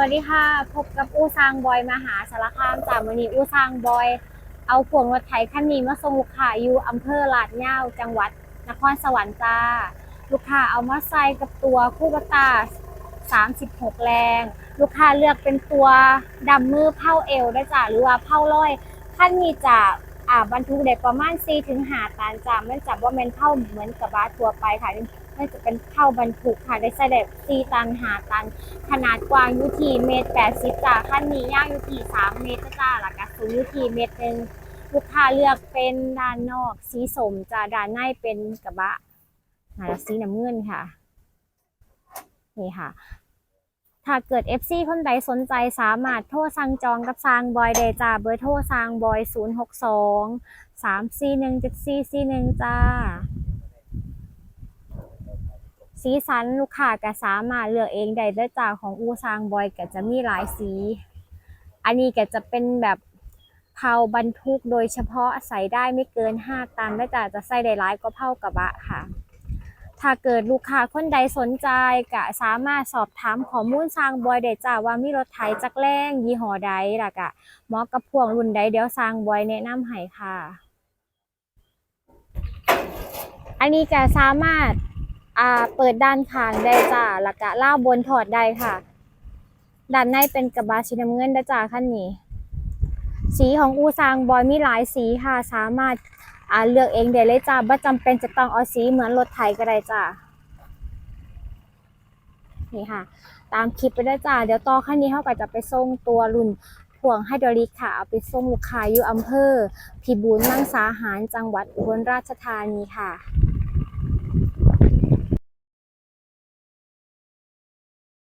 วัสดีค่ะ พบกับอู้ซางบอยมหาสารคามจากวันนี้อู้ซางบอย เอาพวงรถไถคันนี้มาส่งลูกค้าอยู่อำเภอลาดย่าวจังหวัด นครสวรรค์จ้า ลูกค้าเอามาใส่กับตัวคู่กตา36 แรง ลูกค้าเลือกเป็นตัวดำมือเผาเอวได้จ้าหรือว่าเผาร้อยคันนี้จะอ่าบรรทุกได้ประมาณ4ถึง5ตันจ้ามันจะว่าเป็นเผาเหมือนกับบ้าทั่วไปค่ะ มันจะเป็นเผาวบรรทุกค่ะ ได้ใส่ได้4ตัน5ตัน ขนาดกว้างอยู่ที่เมตรแปดสิบจ้าขั้นนี้ยาวอยู่ที่สามเมตรจ้าหลักกสูงอยู่ที่เมตรหนึ่งลูกค้าเลือกเป็นด้านนอกสีสมจ้าด้านในเป็นกระบะหาสีน้ำเงินค่ะ นี่ค่ะถ้าเกิด FC คนใดสนใจสามารถโทรสั่งจองกับซางบอยเดจ้าเบอร์โทรซางบอย 0 6 2 3 4 1 7 4 4 1 จ้า สีสันลูกค้าก็สามารถเลือกเองได้ด้วยจากของอูซางบอยก็จะมีหลายสี อันนี้ก็จะเป็นแบบเผาบรรทุกโดยเฉพาะใส่ได้ไม่เกิน 5 ตันและจะจะใส่ได้หลายก็เผากระบะค่ะ ถ้าเกิดลูกค้าคนใดสนใจก็สามารถสอบถามข้อมูลซางบอยได้จ้าว่ามีรถไถจักแรงยี่ห้อใดล่ะกะเหมาะกับพวงรุ่นใดเดี๋ยวซางบอยแนะนำให้ค่ะ อันนี้ก็สามารถ อ่าเปิดด้านข้างได้จ้าแล้วก็ล่าบนถอดได้ค่ะ ด้านในเป็นกระบะสีน้ำเงินได้จ้าขั้นนี้ สีของอูซางบอยมีหลายสีค่ะ สามารถอ่าเลือกเองได้เลยจ้าไม่จำเป็นจะต้องเอาสีเหมือนรถไถก็ได้จ้านี่ค่ะ ตามคลิปไปได้จ้า เดี๋ยวต่อขั้นนี้เขาก็จะไปส่งตัวรุ่นพ่วงไฮดรอลิกค่ะ เอาไปส่งลูกค้าอยู่อำเภอพิบูลมังสาหารจังหวัดอุบลราชธานีค่ะ